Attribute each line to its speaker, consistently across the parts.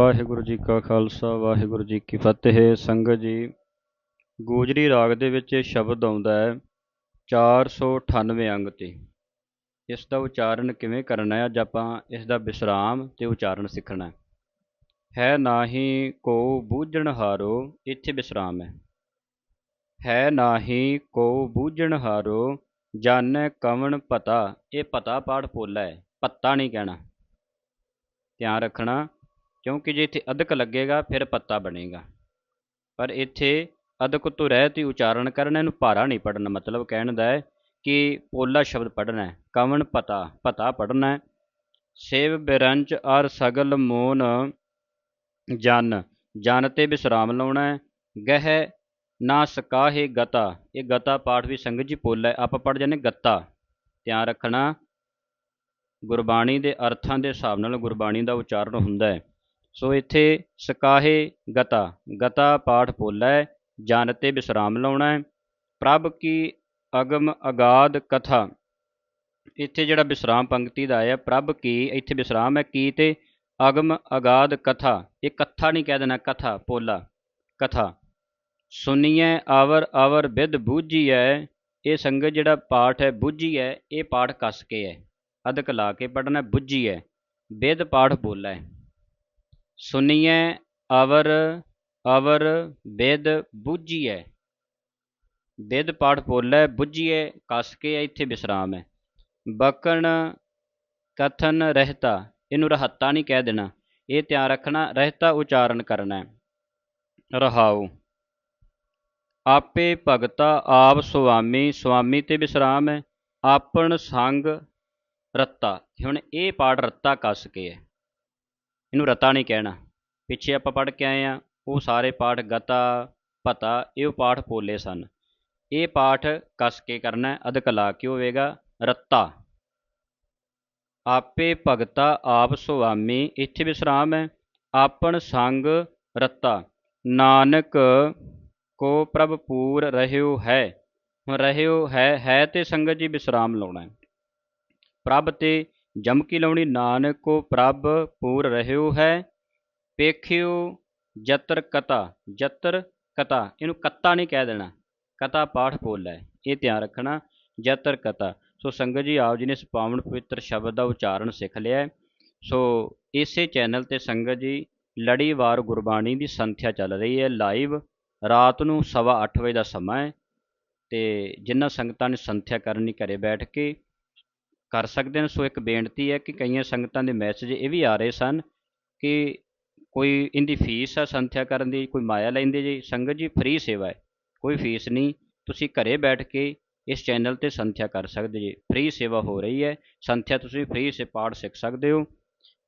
Speaker 1: ਵਾਹਿਗੁਰੂ ਜੀ ਕਾ ਖਾਲਸਾ, ਵਾਹਿਗੁਰੂ ਜੀ ਕੀ ਫਤਿਹ। ਸੰਗਤ ਜੀ ਗੋਜਰੀ ਰਾਗ ਦੇ ਵਿੱਚ ਇਹ ਸ਼ਬਦ ਆਉਂਦਾ ਹੈ 498 ਅੰਗ ਤੇ। ਇਸ ਦਾ ਉਚਾਰਨ ਕਿਵੇਂ ਕਰਨਾ ਹੈ? ਅੱਜ ਆਪਾਂ ਇਸ ਦਾ ਵਿਸਰਾਮ ਤੇ ਉਚਾਰਨ ਸਿੱਖਣਾ ਹੈ। ਹੈ ਨਾਹੀ ਕੋ ਬੂਝਣ ਹਾਰੋ, ਇੱਥੇ ਵਿਸਰਾਮ ਹੈ। ਹੈ ਨਾਹੀ ਕੋ ਬੂਝਣ ਹਾਰੋ, ਜਾਣੈ ਕਵਣ ਪਤਾ। ਇਹ ਪਤਾ ਪਾਠ ਪੋਲਾ ਹੈ, ਪੱਤਾ ਨਹੀਂ ਕਹਿਣਾ। ਧਿਆਨ ਰੱਖਣਾ ਕਿਉਂਕਿ ਜੇ ਇੱਥੇ ਅਦਕ ਲੱਗੇਗਾ, ਫਿਰ ਪੱਤਾ ਬਣੇਗਾ। ਪਰ ਇੱਥੇ ਅਦਕ ਤੋਂ ਰਹਿਤ ਹੀ ਉਚਾਰਨ ਕਰਨਾ, ਇਹਨੂੰ ਭਾਰਾ ਨਹੀਂ ਪੜਨਾ ਮਤਲਬ ਕਹਿਣ ਦਾ ਹੈ ਕਿ ਪੋਲਾ ਸ਼ਬਦ ਪੜਨਾ ਹੈ। ਕਵਣ ਪਤਾ ਪਤਾ ਪੜਨਾ ਹੈ। ਸੇਵ ਬਿਰੰਚ ਅਰ ਸਗਲ ਮੋਨ ਜਨ ਜਨ ਤੇ ਵਿਸਰਾਮ ਲਾਉਣਾ ਹੈ। ਗਹਿ ਨਾ ਸਕਾਹੇ ਗਤਾ। ਇਹ ਗਤਾ ਪਾਠ ਵੀ ਸੰਗਤ ਜੀ ਪੋਲਾ ਹੈ। ਆਪਾਂ ਪੜ ਜਾਂਦੇ ਗੱਤਾ। ਧਿਆਨ ਰੱਖਣਾ, ਗੁਰਬਾਣੀ ਦੇ ਅਰਥਾਂ ਦੇ ਹਿਸਾਬ ਨਾਲ ਗੁਰਬਾਣੀ ਦਾ ਉਚਾਰਨ ਹੁੰਦਾ ਹੈ। ਸੋ ਇੱਥੇ ਸਕਾਹੇ ਗਤਾ ਗਤਾ ਪਾਠ ਪੋਲਾ ਹੈ ਜਨ ਤੇ ਵਿਸਰਾਮ ਲਾਉਣਾ ਹੈ ਪ੍ਰਭ ਕੀ ਅਗਮ ਅਗਾਧ ਕਥਾ। ਇੱਥੇ ਜਿਹੜਾ ਵਿਸਰਾਮ ਪੰਕਤੀ ਦਾ ਆਇਆ, ਪ੍ਰਭ ਕੀ, ਇੱਥੇ ਵਿਸਰਾਮ ਹੈ ਕੀ ਤੇ ਅਗਮ ਅਗਾਧ ਕਥਾ। ਇਹ ਕਥਾ ਨਹੀਂ ਕਹਿ ਦੇਣਾ, ਕਥਾ ਪੋਲਾ ਕਥਾ। ਸੁਣੀਐ ਆਵਰ ਆਵਰ ਵਿਦ ਬੂਝੀਐ, ਇਹ ਸੰਗਤ ਜਿਹੜਾ ਪਾਠ ਹੈ ਬੁੱਝੀ ਹੈ ਇਹ ਪਾਠ ਕੱਸ ਕੇ ਹੈ। ਅਦਕ ਲਾ ਕੇ ਪੜਨਾ ਬੁੱਝੀ ਹੈ ਵਿਦ ਪਾਠ ਬੋਲਾ ਹੈ ਸੁਣੀਐ ਅਵਰ ਅਵਰ ਵਿਦ ਬੁੱਝੀਐ। ਵਿਦ ਪਾਠ ਬੋਲਾ ਬੁੱਝੀਐ, ਕੱਸ ਕੇ ਹੈ, ਇੱਥੇ ਵਿਸਰਾਮ ਹੈ। ਬਕਣ ਕਥਨ ਰਹਿਤਾ, ਇਹਨੂੰ ਰਹਤਾ ਨਹੀਂ ਕਹਿ ਦੇਣਾ। ਇਹ ਧਿਆਨ ਰੱਖਣਾ, ਰਹਿਤਾ ਉਚਾਰਨ ਕਰਨਾ ਹੈ। ਰਹਾਉ। ਆਪੇ ਭਗਤਾ ਆਪ ਸੁਆਮੀ ਸੁਆਮੀ ਤੇ ਵਿਸਰਾਮ ਹੈ। ਆਪਣ ਸੰਗ ਰੱਤਾ। ਹੁਣ ਇਹ ਪਾਠ ਰੱਤਾ ਕੱਸ ਕੇ ਹੈ। ਇਹਨੂੰ ਰਤਾ ਨਹੀਂ ਕਹਿਣਾ। ਪਿੱਛੇ ਆਪਾਂ ਪੜ੍ਹ ਕੇ ਆਏ ਆ ਉਹ ਸਾਰੇ ਪਾਠ ਗਤਾ ਪਤਾ ਇਹ ਪਾਠ ਪੋਲੇ ਸਨ। ਇਹ ਪਾਠ ਕੱਸ ਕੇ ਕਰਨਾ ਅਧਕ ਲਾ ਕੇ ਹੋਵੇਗਾ ਰੱਤਾ। ਆਪੇ ਭਗਤਾ ਆਪ ਸੁਆਮੀ, ਇੱਥੇ ਵਿਸਰਾਮ ਹੈ। ਆਪਣ ਸੰਗ ਰੱਤਾ। ਨਾਨਕ ਕੋ ਪ੍ਰਭ ਪੂਰ ਰਹਿਓ ਹੈ। ਹੁਣ ਰਹਿਓ ਹੈ ਹੈ ਤੇ ਸੰਗਤ ਜੀ ਵਿਸਰਾਮ ਲਾਉਣਾ ਹੈ। ਪ੍ਰਭ ਤੇ ਜਮਕੀ ਲਾਉਣੀ? ਨਾਨਕ ਕੋ ਪ੍ਰਭ ਪੂਰ ਰਹਿਓ ਹੈ, ਪੇਖਿਓ ਜਤਰ ਕਤਾ ਜਤਰ ਕਤਾ। ਇਹਨੂੰ ਕਤਾ ਨਹੀਂ ਕਹਿ ਦੇਣਾ। ਕਤਾ ਪਾਠ ਬੋਲ ਹੈ ਇਹ ਧਿਆਨ ਰੱਖਣਾ, ਜਤਰ ਕਤਾ। ਸੋ ਸੰਗਤ ਜੀ, ਆਪ ਜੀ ਨੇ ਇਸ ਪਾਵਨ ਪਵਿੱਤਰ ਸ਼ਬਦ ਦਾ ਉਚਾਰਨ ਸਿੱਖ ਲਿਆ ਸੋ ਇਸੇ ਚੈਨਲ ਤੇ ਸੰਗਤ ਜੀ, ਲੜੀਵਾਰ ਗੁਰਬਾਣੀ ਦੀ ਸੰਥਿਆ ਚੱਲ ਰਹੀ ਹੈ ਲਾਈਵ। ਰਾਤ ਨੂੰ ਸਵਾ ਅੱਠ ਵਜੇ ਦਾ ਸਮਾਂ ਹੈ ਤੇ ਜਿਨ੍ਹਾਂ ਸੰਗਤਾਂ ਨੇ ਸੰਥਿਆ ਕਰਨੀ ਘਰੇ ਬੈਠ ਕੇ ਕਰ ਸਕਦੇ ਨੇ ਸੋ ਇੱਕ ਬੇਨਤੀ ਹੈ ਕਿ ਕਈਆਂ ਸੰਗਤਾਂ ਦੇ ਮੈਸੇਜ ਇਹ ਵੀ ਆ ਰਹੇ ਸਨ ਕਿ ਕੋਈ ਇਹਦੀ ਫੀਸ ਆ ਸੰਥਿਆ ਕਰਨ ਦੀ, ਕੋਈ ਮਾਇਆ ਲੈਂਦੇ ਜੀ, ਸੰਗਤ ਜੀ ਫ੍ਰੀ ਸੇਵਾ ਹੈ, ਕੋਈ ਫੀਸ ਨਹੀਂ। ਤੁਸੀਂ ਘਰੇ ਬੈਠ ਕੇ ਇਸ ਚੈਨਲ ਤੇ ਸੰਥਿਆ ਕਰ ਸਕਦੇ ਜੀ। ਫ੍ਰੀ ਸੇਵਾ ਹੋ ਰਹੀ ਹੈ, ਸੰਥਿਆ ਤੁਸੀਂ ਫ੍ਰੀ ਸੇ ਪਾਠ ਸਿੱਖ ਸਕਦੇ ਹੋ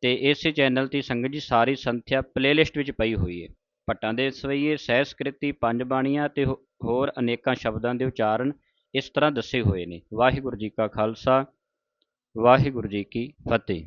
Speaker 1: ਤੇ ਇਸੇ ਚੈਨਲ ਤੇ ਸੰਗਤ ਜੀ ਸਾਰੀ ਸੰਥਿਆ ਪਲੇਲਿਸਟ ਵਿੱਚ ਪਈ ਹੋਈ ਹੈ। ਭੱਟਾਂ ਦੇ ਸਵਈਏ, ਸਹਿਸਕ੍ਰਿਤੀ, ਪੰਜ ਬਾਣੀਆਂ ਤੇ ਹੋਰ ਅਨੇਕਾਂ ਸ਼ਬਦਾਂ ਦੇ ਉਚਾਰਨ ਇਸ ਤਰ੍ਹਾਂ ਦੱਸੇ ਹੋਏ ਨੇ। ਵਾਹਿਗੁਰੂ ਜੀ ਕਾ ਖਾਲਸਾ ਵਾਹਿਗੁਰੂ ਜੀ ਕੀ ਫਤਿਹ।